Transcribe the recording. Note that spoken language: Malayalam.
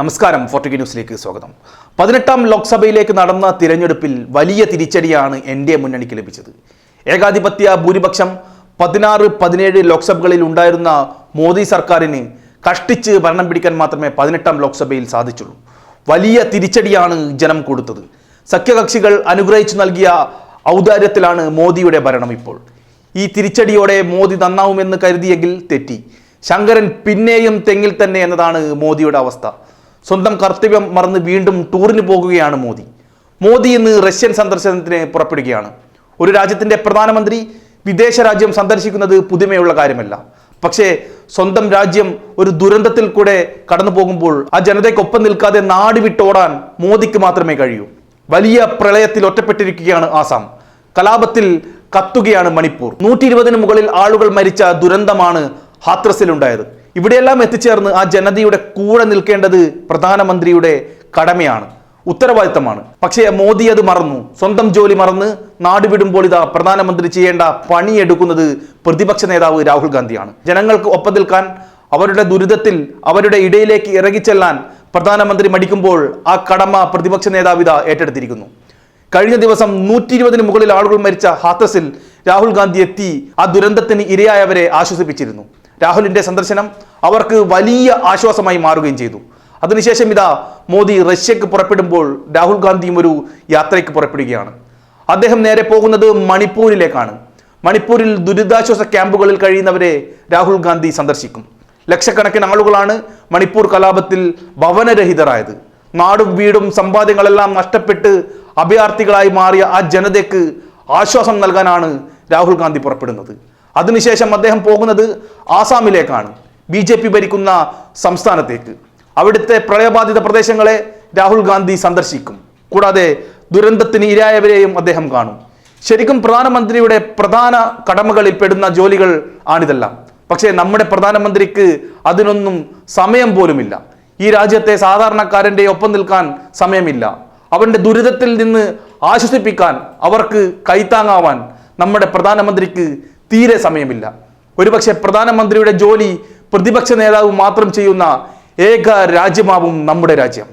നമസ്കാരം ഫോർട്ടിക് ന്യൂസിലേക്ക് സ്വാഗതം. പതിനെട്ടാം ലോക്സഭയിലേക്ക് നടന്ന തിരഞ്ഞെടുപ്പിൽ വലിയ തിരിച്ചടിയാണ് എൻ ഡി എ മുന്നണിക്ക് ലഭിച്ചത്. ഏകാധിപത്യ ഭൂരിപക്ഷം പതിനാറ് പതിനേഴ് ലോക്സഭകളിൽ ഉണ്ടായിരുന്ന മോദി സർക്കാരിന് കഷ്ടിച്ച് ഭരണം പിടിക്കാൻ മാത്രമേ പതിനെട്ടാം ലോക്സഭയിൽ സാധിച്ചുള്ളൂ. വലിയ തിരിച്ചടിയാണ് ജനം കൊടുത്തത്. സഖ്യകക്ഷികൾ അനുഗ്രഹിച്ചു നൽകിയ ഔദാര്യത്തിലാണ് മോദിയുടെ ഭരണം ഇപ്പോൾ. ഈ തിരിച്ചടിയോടെ മോദി നന്നാവുമെന്ന് കരുതിയെങ്കിൽ തെറ്റി. ശങ്കരൻ പിന്നെയും തെങ്ങിൽ തന്നെ എന്നതാണ് മോദിയുടെ അവസ്ഥ. സ്വന്തം കർത്തവ്യം മറന്ന് വീണ്ടും ടൂറിന് പോകുകയാണ് മോദി. മോദി ഇന്ന് റഷ്യൻ സന്ദർശനത്തിന് പുറപ്പെടുകയാണ്. ഒരു രാജ്യത്തിന്റെ പ്രധാനമന്ത്രി വിദേശ രാജ്യം സന്ദർശിക്കുന്നത് പുതുമയുള്ള കാര്യമല്ല. പക്ഷേ സ്വന്തം രാജ്യം ഒരു ദുരന്തത്തിൽ കൂടെ കടന്നു പോകുമ്പോൾ ആ ജനതയ്ക്കൊപ്പം നിൽക്കാതെ നാട് വിട്ടോടാൻ മോദിക്ക് മാത്രമേ കഴിയൂ. വലിയ പ്രളയത്തിൽ ഒറ്റപ്പെട്ടിരിക്കുകയാണ് ആസാം. കലാപത്തിൽ കത്തുകയാണ് മണിപ്പൂർ. നൂറ്റി ഇരുപതിന് മുകളിൽ ആളുകൾ മരിച്ച ദുരന്തമാണ് ഹാത്രസിലുണ്ടായത്. ഇവിടെയെല്ലാം എത്തിച്ചേർന്ന് ആ ജനതയുടെ കൂടെ നിൽക്കേണ്ടത് പ്രധാനമന്ത്രിയുടെ കടമയാണ് ഉത്തരവാദിത്തമാണ്. പക്ഷേ മോദി അത് മറന്നു. സ്വന്തം ജോലി മറന്ന് നാട് വിടുമ്പോൾ ഇതാ പ്രധാനമന്ത്രി ചെയ്യേണ്ട പണിയെടുക്കുന്നത് പ്രതിപക്ഷ നേതാവ് രാഹുൽ ഗാന്ധിയാണ്. ജനങ്ങൾക്ക് ഒപ്പം നിൽക്കാൻ അവരുടെ ദുരിതത്തിൽ അവരുടെ ഇടയിലേക്ക് ഇറങ്ങിച്ചെല്ലാൻ പ്രധാനമന്ത്രി മടിക്കുമ്പോൾ ആ കടമ പ്രതിപക്ഷ നേതാവ് ഇതാ ഏറ്റെടുത്തിരിക്കുന്നു. കഴിഞ്ഞ ദിവസം നൂറ്റി ഇരുപതിന് മുകളിൽ ആളുകൾ മരിച്ച ഹാത്തസിൽ രാഹുൽ ഗാന്ധി എത്തി ആ ദുരന്തത്തിന് ഇരയായവരെ ആശ്വസിപ്പിച്ചിരുന്നു. രാഹുലിന്റെ സന്ദർശനം അവർക്ക് വലിയ ആശ്വാസമായി മാറുകയും ചെയ്തു. അതിനുശേഷം ഇതാ മോദി റഷ്യക്ക് പുറപ്പെടുമ്പോൾ രാഹുൽ ഗാന്ധിയും ഒരു യാത്രയ്ക്ക് പുറപ്പെടുകയാണ്. അദ്ദേഹം നേരെ പോകുന്നത് മണിപ്പൂരിലേക്കാണ്. മണിപ്പൂരിൽ ദുരിതാശ്വാസ ക്യാമ്പുകളിൽ കഴിയുന്നവരെ രാഹുൽ ഗാന്ധി സന്ദർശിക്കും. ലക്ഷക്കണക്കിന് ആളുകളാണ് മണിപ്പൂർ കലാപത്തിൽ ഭവനരഹിതരായത്. നാടും വീടും സമ്പാദ്യങ്ങളെല്ലാം നഷ്ടപ്പെട്ട് അഭയാർത്ഥികളായി മാറിയ ആ ജനതയ്ക്ക് ആശ്വാസം നൽകാനാണ് രാഹുൽ ഗാന്ധി പുറപ്പെടുന്നത്. അതിനുശേഷം അദ്ദേഹം പോകുന്നത് ആസാമിലേക്കാണ്. ബി ജെ പി ഭരിക്കുന്ന സംസ്ഥാനത്തേക്ക്. അവിടുത്തെ പ്രളയബാധിത പ്രദേശങ്ങളെ രാഹുൽ ഗാന്ധി സന്ദർശിക്കും. കൂടാതെ ദുരന്തത്തിന് ഇരയായവരെയും അദ്ദേഹം കാണും. ശരിക്കും പ്രധാനമന്ത്രിയുടെ പ്രധാന കടമകളിൽ പെടുന്ന ജോലികൾ ആണിതെല്ലാം. പക്ഷേ നമ്മുടെ പ്രധാനമന്ത്രിക്ക് അതിനൊന്നും സമയം പോലുമില്ല. ഈ രാജ്യത്തെ സാധാരണക്കാരന്റെ ഒപ്പം നിൽക്കാൻ സമയമില്ല. അവന്റെ ദുരിതത്തിൽ നിന്ന് ആശ്വസിപ്പിക്കാൻ അവർക്ക് കൈത്താങ്ങാവാൻ നമ്മുടെ പ്രധാനമന്ത്രിക്ക് തീരെ സമയമില്ല. ഒരുപക്ഷെ പ്രധാനമന്ത്രിയുടെ ജോലി പ്രതിപക്ഷ നേതാവ് മാത്രം ചെയ്യുന്ന ഏക രാജ്യമാവും നമ്മുടെ രാജ്യം.